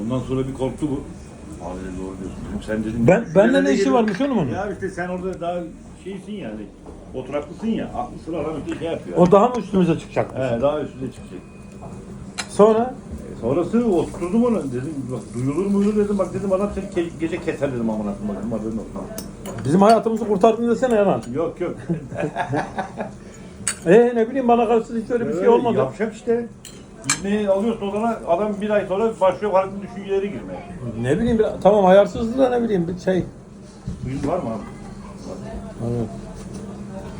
Ondan sonra bir korktu bu. Abi dedi, doğru diyorsun. Dedim, sen dedim. Ben- bende "Şuraya ne işi gelin." varmış oğlum onun? Ya işte sen orada daha şeysin yani. Oturaklısın ya. Aklı sıra adam bir şey yapıyor. O daha mı üstümüze çıkacak? He, daha üstüne çıkacak. Sonra E, Sonrası oturdum onu dedim bak duyulur muydu dedim bak dedim adam seni ke- gece keser dedim amına koyayım dedim haberin olsun. bizim hayatımızı kurtardın desene yalan. Yok yok. Ee ne bileyim bana karşı hiç öyle bir şey Öyle olmadı. Yapacak işte. İbneyi alıyorsun odana adam bir ay sonra başlıyor farklı düşüncelere girmeye. Ne bileyim bir- tamam ayarsızdı da ne bileyim bir şey. Suyun var mı abi? Evet.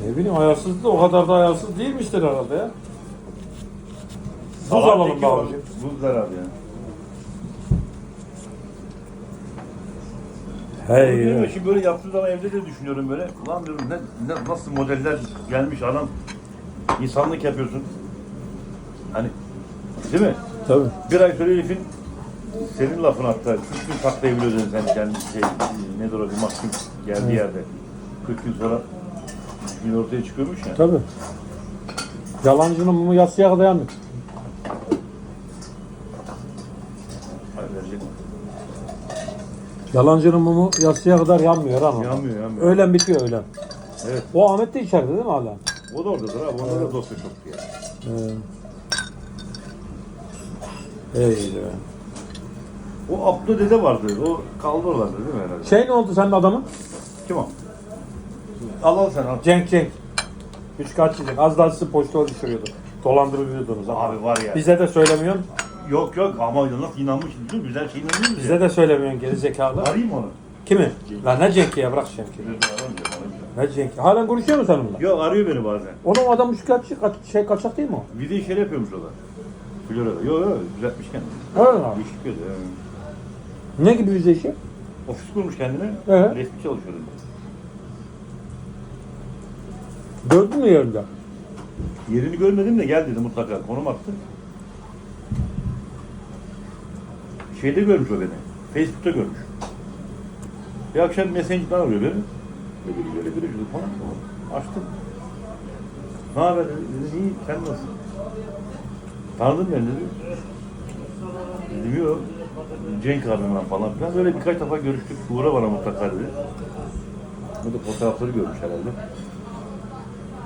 Ne bileyim ayarsızdı da o kadar da ayarsız değilmiştir herhalde ya. Buz alalım çekiyor babacığım. abi. Buz zarar yani. Hey. Ya. Şimdi böyle yaptığı zaman evde de düşünüyorum böyle. Ulan diyorum ne, ne- nasıl modeller gelmiş adam. İnsanlık yapıyorsun. Hani değil mi? Tabii. Bir ay sonra herifin senin lafın hatta 40 gün saklayabiliyordun sen kendi şey, nedir o bir mahkum geldiği yerde. 40 gün sonra gün ortaya çıkıyormuş ya. Tabii. Yalancının mumu yatsıya verecek mi? Yalancının mumu yatsıya kadar yanmıyor ama. Yanmıyor yanmıyor. Öğlen bitiyor öğlen. Evet. O Ahmet de içeride değil mi hala? O da oradadır abi. Onda da dosya çoktu ya. Ee. Be. O Abdü dede vardı. O kaldı oralarda değil mi herhalde? Şey ne oldu senin adamın? Kim o? Al al sen al. Cenk Cenk. Üç kaç Cenk. Az daha sizi poştola düşürüyordu. Dolandırılıyordunuz ama. Abi var ya. Bize de söylemiyorsun. Yok yok ama nasıl inanmış mi? Güzel şey inanıyor musun? Bize de söylemiyorsun geri zekalı. Arayayım onu. Kimi? Lan ne Cenk'i ya bırak Cenk'i. Ne Cenk'i? Halen konuşuyor musun sen onunla? Yok arıyor beni bazen. Onun adam şikayetçi kaç, şey kaçak değil mi o? Video işleri yapıyormuş o da. Florida. Yok yok düzeltmiş kendini. Yapıyordu. yani. Ne gibi işi? Ofis kurmuş kendine. Evet. Resmi çalışıyordu. Gördün mü yerinde? Yerini görmedim de gel dedi mutlaka. Konum attı. Şeyde görmüş o beni. Facebook'ta görmüş. Bir akşam Messenger'dan arıyor beni. Böyle böyle böyle böyle falan. Açtım. Ne haber dedi. Dedim iyi sen nasılsın? Tanıdın beni dedi. Dedim yok. Cenk abimle falan filan. Böyle birkaç defa görüştük. Uğra bana mutlaka dedi. Bu da fotoğrafları görmüş herhalde.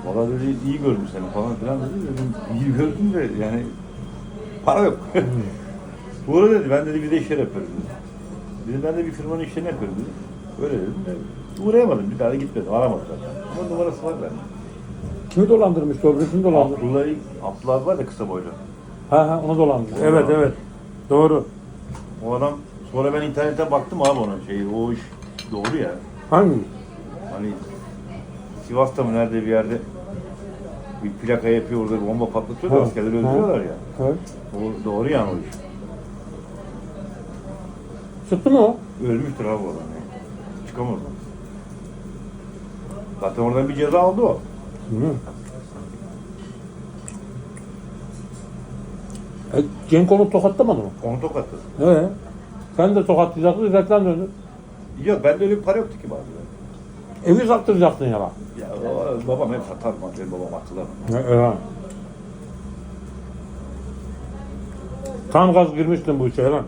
Valla dedi iyi görmüş seni falan filan dedi. Dedim iyi gördüm de yani para yok. Uğra dedi ben dedi bir de işler yapıyorum dedi. Dedim ben de bir firmanın işlerini yapıyorum dedi. Öyle dedim de uğrayamadım bir daha da gitmedim aramadı zaten. Ama numarası var bende. Kimi dolandırmış? Dobrisini dolandırmış. Abdullah, Abdullah var ya kısa boylu. Ha ha onu dolandırmış. Onu Evet dolandırmış. evet. Doğru. O adam sonra ben internete baktım abi onun şeyi o iş doğru ya. Hangi? Hani Sivas'ta mı nerede bir yerde bir plaka yapıyor orada bir bomba patlatıyor da askerleri öldürüyorlar ya. Evet. O doğru yani o iş. Çıktı mı o? Ölmüştür abi o adam ya. Çıkamaz. Zaten oradan bir ceza aldı o. Hı. E, Cenk onu tokatlamadı mı? Onu tokatladı. Ee, sen de tokatlayacaktın, reklam döndü. Yok bende öyle bir para yoktu ki bazı. Evi sattıracaktın ya bak. Ya o, babam hep satar mı? Benim babam hatırlar. Evet. Tam gaz girmiştin bu işe lan.